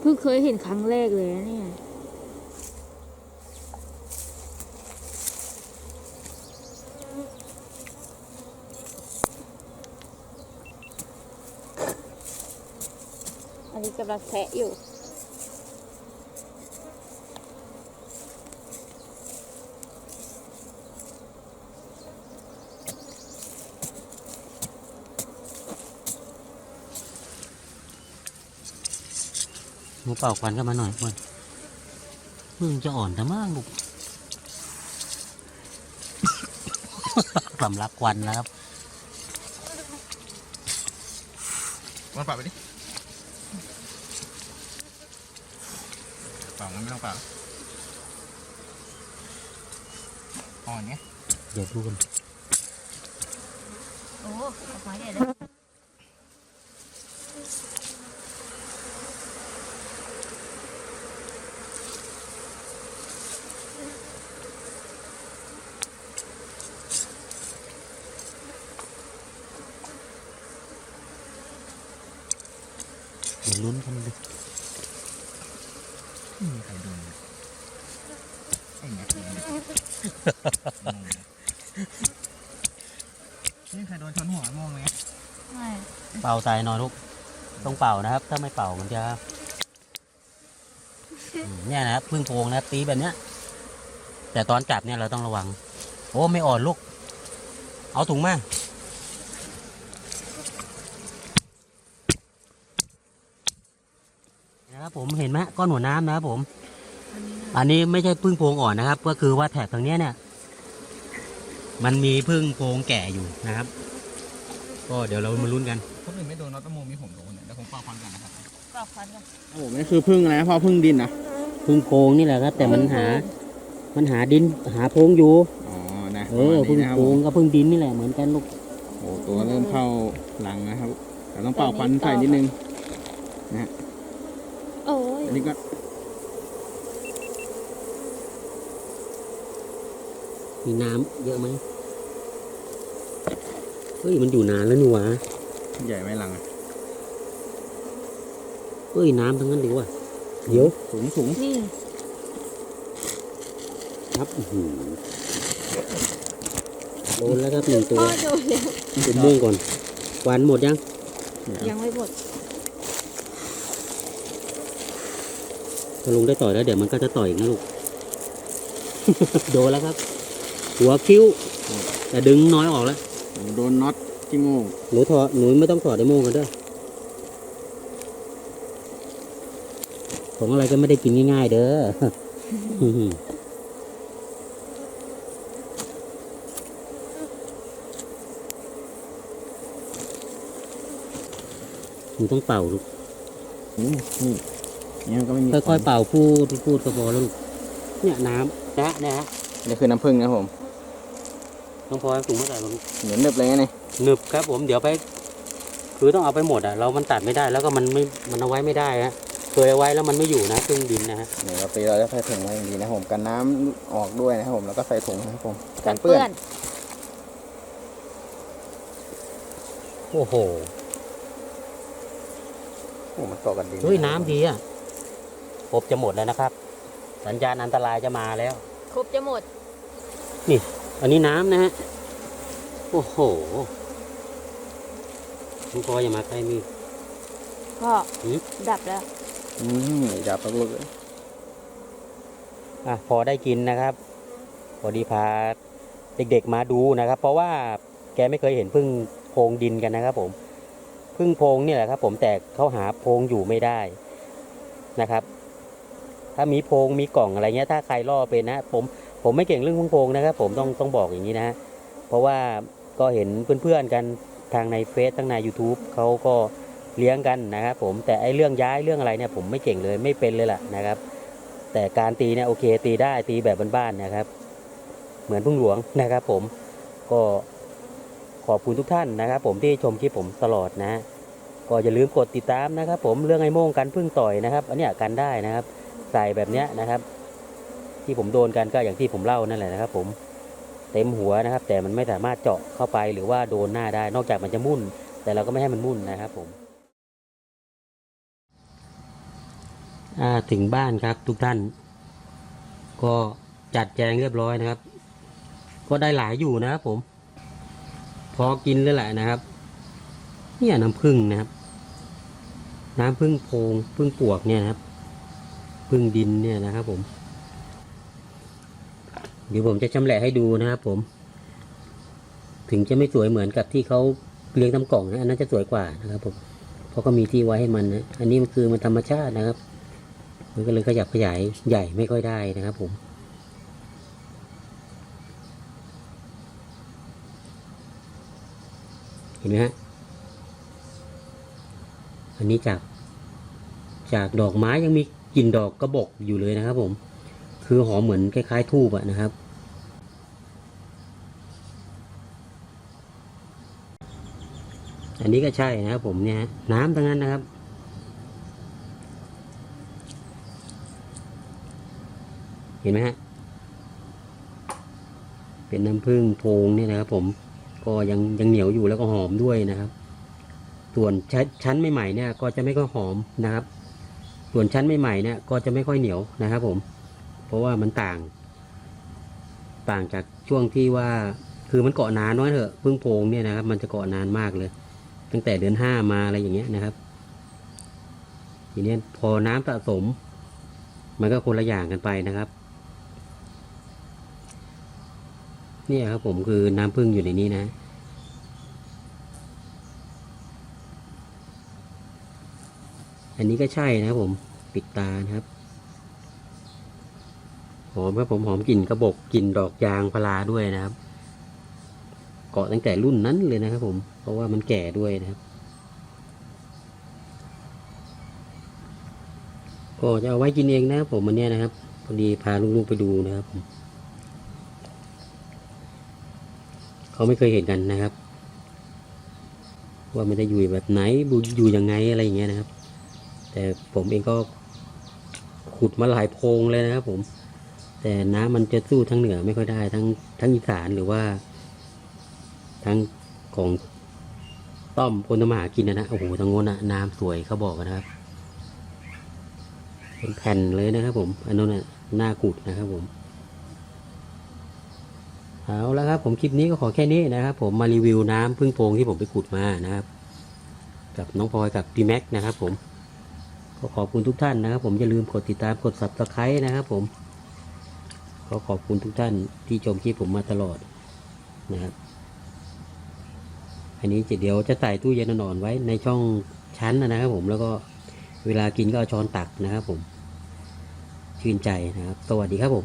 เพิ่งเคยเห็นครั้งแรกเลยนะเนี่ย อันนี้กำลังแทะอยู่ หมูเป่าควันเข้ามาหน่อยคนมึงจะอ่อนแต่มากลูกสำลักควันแล้วครับมันเปล่าไปดิเปล่ามันไม่ต้องเปล่าอ่อนเนี้ยเดี๋ยวดูกันโอ้ออกมาใหญ่เลยเดี๋ย ลุ้นกันดิไม่มีใครโดนเลยไอ้เนี้ยโดนเลยงงเลยนี่ใครโดนชนหัวมองเลยไม่เป่าใส่หน่อยลูกต้องเป่านะครับ ถ้าไม่เป่ามันจะอืมเนี่ยนะครับพึ่งโพรงนะครับตีแบบเนี้ย แต่ตอนจับเนี่ยเราต้องระวัง โอ้ไม่อ่อนลูก เอาถุงมา นะครับผมเห็นไหมก้อนหัวน้ำนะครับผม อันนี้ไม่ใช่พึ่งโพรงอ่อนนะครับ ก็คือว่าแถบตรงเนี้ยเนี่ย มันมีพึ่งโพรงแก่อยู่นะครับ ก็เดี๋ยวเรามาลุ้นกันคนอื่นไม่โดนน็อตตะโมมีผมโดนเนี่ยเดี๋ยวผมเป่าควันกันนะครับกรอบฟันกันโอ้โหนี่คือพึ่งอะไรนะพ่อพึ่งดินนะพึ่งโพรงนี่แหละครับ แต่มันหา มันหาดินหาโพรงอยู่อ๋อนะเออพึ่งโพรงกับพึ่งดินนี่แหละเหมือนกันลูกโอ้ตัวเริ่มเข้าหลังนะครับแต่ต้องเป่าควันใส่นิดนึงโอ้ย อันนี้ก็มีน้ำเยอะไหมเฮ้ยมันอยู่นานแล้วนี่หวะใหญ่ไหมหลังอะเฮ้ยน้ำทั้งนั้นดีว่ะเดี๋ยวสูงสูงนี่ครับอื้อหือโดนแล้วครับหนึ่งตัวพ่อโดนแล้วจุ่มม่วงก่อนควันหมดยังยังไม่หมด ถ้าลุงได้ต่อยแล้วเดี๋ยวมันก็จะต่อยอีกนะลูก โดนแล้วครับ หัวคิ้ว แต่ดึงน้อยออกแล้ว โดนน็อตที่โม่งหนูถอดหนูไม่ต้องถอดไอ้โม่งกันด้วยของอะไรก็ไม่ได้กินง่ายๆเด้อหนูต้องเป่าลูกนี่นี่ เนี่ยมันก็ไม่มีค่อยๆเป่าพูดพูดก็พอแล้วลูกเนี่ยน้ำนะนะฮะนี่คือน้ำผึ้งนะครับผมน้องพลอยถุงเมื่อไหร่ลูกเหมือนเนึบเลยนะนี่หนึบครับผมเดี๋ยวไป คือต้องเอาไปหมดอะเรามันตัดไม่ได้แล้วก็มันไม่มันเอาไว้ไม่ได้ฮะเคยเอาไว้แล้วมันไม่อยู่นะเครื่องดินนะฮะเดี๋ยวเราตีเราจะใส่ถุงไว้อย่างดีนะครับผมกันน้ำออกด้วยนะครับผมแล้วก็ใส่ถุงนะครับผมกันเปื้อนโอ้โหโอ้มันเกาะกันดีเฮ้ยน้ำดีอะ ครบจะหมดแล้วนะครับ สัญญาณอันตรายจะมาแล้ว ครบจะหมดอันนี้น้ำนะฮะ โอ้โหน้องพลอยอย่ามาใกล้มีดพ่อหืมดับแล้ว อืมจับปลาลูกเลยอะพอได้กินนะครับ พอดีพาเด็กๆมาดูนะครับ เพราะว่าแกไม่เคยเห็นพึ่งโพรงดินกันนะครับ ผมพึ่งโพรงเนี่ยแหละครับ ผมแต่เขาหาโพรงอยู่ไม่ได้นะครับ ถ้ามีโพงมีกล่องอะไรเงี้ยถ้าใครล่อเป็นนะผมผมไม่เก่งเรื่องพึ่งโพงนะครับ ผมต้องต้องบอกอย่างนี้นะเพราะว่าก็เห็นเพื่อนๆกันทางในเฟซทั้งใน YouTube เขาก็เลี้ยงกันนะครับผมแต่ไอเรื่องย้ายเรื่องอะไรเนี่ยผมไม่เก่งเลยไม่เป็นเลยล่ะนะครับ แต่การตีเนี่ยโอเคตีได้ตีแบบบ้านๆนะครับ เหมือนพึ่งหลวงนะครับ ผมก็ขอบคุณทุกท่านนะครับ ผมที่ชมคลิปผมตลอดนะ ก็อย่าลืมกดติดตามนะครับ ผมเรื่องไอ้โม่งกันพึ่งต่อยนะครับ อันนี้กันได้นะครับ ใส่แบบเนี้ยนะครับ ที่ผมโดนกันก็อย่างที่ผมเล่านั่นแหละนะครับ ผมเต็มหัวนะครับ แต่มันไม่สามารถเจาะเข้าไปหรือว่าโดนหน้าได้ นอกจากมันจะมุ่น แต่เราก็ไม่ให้มันมุ่นนะครับ ผมถึงบ้านครับทุกท่าน ก็จัดแจงเรียบร้อยนะครับ ก็ได้หลายอยู่นะครับผม พอกินเลยแหละนะครับเนี่ยน้ำผึ้งนะครับ น้ำผึ้งโพงผึ้งปวกเนี่ยนะครับ ผึ้งดินเนี่ยนะครับผม เดี๋ยวผมจะชำแหละให้ดูนะครับผม ถึงจะไม่สวยเหมือนกับที่เขาเลี้ยงทำกล่องนะอันนั้นจะสวยกว่านะครับผมเพราะก็มีที่ไว้ให้มันนะอันนี้มันคือมันธรรมชาตินะครับ มันก็เลยขยับขยายใหญ่ไม่ค่อยได้นะครับผมเห็นไหมฮะ อันนี้จาก จากดอกไม้ยังมี กลิ่นดอกกระบอกอยู่เลยนะครับ ผม คือหอมเหมือนคล้ายๆทูบอะนะครับ อันนี้ก็ใช่นะครับผมเนี่ยน้ำทั้งนั้นนะครับเห็นไหมฮะ เป็นน้ำผึ้งโพงเนี่ยนะครับ ผม ก็ยังยังเหนียวอยู่แล้วก็หอมด้วยนะครับ ส่วนชั้นชั้นใหม่ๆเนี่ย ก็จะไม่ค่อยหอมนะครับ ส่วนชั้นใหม่ๆเนี่ยก็จะไม่ค่อยเหนียวนะครับผม เพราะว่ามันต่าง ต่างจากช่วงที่ว่าคือมันเกาะนานน้อยเถอะพึ่งโพงเนี่ยนะครับ มันจะเกาะนานมากเลย ตั้งแต่เดือนห้ามาอะไรอย่างเงี้ยนะครับ ทีนี้พอน้ำสะสม มันก็คนละอย่างกันไปนะครับเนี่ยครับผมคือน้ำพึ่งอยู่ในนี้นะ อันนี้ก็ใช่นะครับผมปิดตานะครับ หอมครับผมหอมกลิ่นกระบอกกลิ่นดอกยางพาราด้วยนะครับ เกาะตั้งแต่รุ่นนั้นเลยนะครับผม เพราะว่ามันแก่ด้วยนะครับ ก็จะเอาไว้กินเองนะครับผมวันเนี้ยนะครับ พอดีพาลูกๆไปดูนะครับผมเขาไม่เคยเห็นกันนะครับ ว่ามันจะอยู่แบบไหนอยู่ยังไงอะไรอย่างเงี้ยนะครับ แต่ผมเองก็ขุดมาหลายโพรงเลยนะครับผม แต่น้ำมันจะสู้ทั้งเหนือไม่ค่อยได้ ทั้งทั้งอีสานหรือว่า ทั้งของต้อมพลธมหากินนะนะโอ้โหทางโน้นนะน้ำสวยเขาบอกนะครับ เป็นแผ่นเลยนะครับ ผม อันนู้นน่ะหน้ากุดนะครับผมเอาละครับ ผมคลิปนี้ก็ขอแค่นี้นะครับ ผมมารีวิวน้ำพึ่งโพรงที่ผมไปขุดมานะครับ กับน้องพลอยกับพี่แม็กนะครับ ผม ก็ขอบคุณทุกท่านนะครับ ผมอย่าลืมกดติดตามกด subscribe นะครับ ผมก็ขอบคุณทุกท่านที่ชมคลิปผมมาตลอดนะครับ อันนี้จะเดี๋ยวจะใส่ตู้เย็นนอนไว้ในช่องชั้นนะครับ ผมแล้วก็เวลากินก็เอาช้อนตักนะครับ ผมชื่นใจนะครับ สวัสดีครับผม